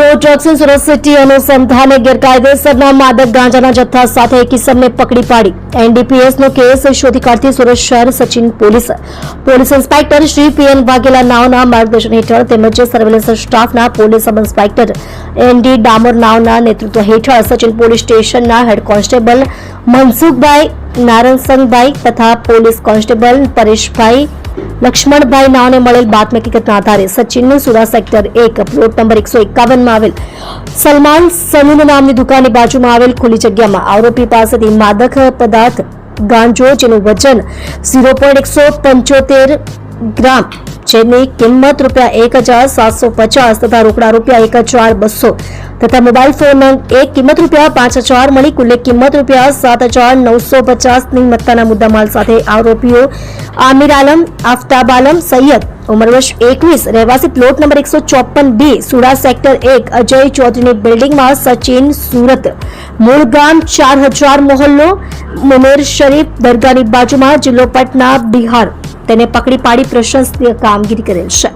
નો drugs Surat city અનુસંધાને ગેરકાયદેસરના માદક ગાંજાના જથ્થા સાથે એક કિસમને પકડી પાડી. એનડીપીએસનો કેસ શોધી કાઢતી સુરત શહેર Sachin police police inspector Shri PN Vaghela નાવના માર્ગદર્શન હેઠળ તેમજ સર્વેલન્સ સ્ટાફના police sub inspector ND Damor નાવના નેતૃત્વ હેઠળ સચિન પોલીસ સ્ટેશનના હેડ કોન્સ્ટેબલ મનસુખભાઈ નારણસંગભાઈ તથા પોલીસ કોન્સ્ટેબલ પરેશભાઈ લક્ષ્મણભાઈ નાવને મળેલ બાતમી હકીકતના આધારે સચિનનું સુરા સેક્ટર એક પ્લોટ નંબર એકસો એકાવનમાં આવેલ સલમાન સલૂન નામની દુકાનની બાજુમાં આવેલ ખુલ્લી જગ્યામાં આરોપી પાસેથી માદક પદાર્થ ગાંજો જેનું વજન ઝીરો પોઈન્ટ એકસો પંચોતેર ગ્રામ જેની કિંમત રૂપિયા એક હજાર સાતસો પચાસ તથા રોકડા રૂપિયા એક હજાર બસો તથા મોબાઈલ ફોન એક કિંમત રૂપિયા પાંચ હજાર મળી કુલ કિંમત રૂપિયા સાત હજાર નવસો પચાસની મત્તાના મુદ્દામાલ સાથે આરોપીઓ આમિર આલમ, આફતાબ આલમ, સૈયદ ઉંમર વર્ષ એકવીસ, રહેવાસી પ્લોટ નંબર એકસો ચોપન બી સુરા સેક્ટર એક, અજય ચૌધરીની બિલ્ડિંગમાં સચિન સુરત. મૂળ ગામ ચાર હજાર મોહલ્લો મુમેર શરીફ દરગાહની બાજુમાં જિલ્લો પટના બિહાર. તેને પકડી પાડી પ્રશંસનીય કામગીરી કરેલ છે.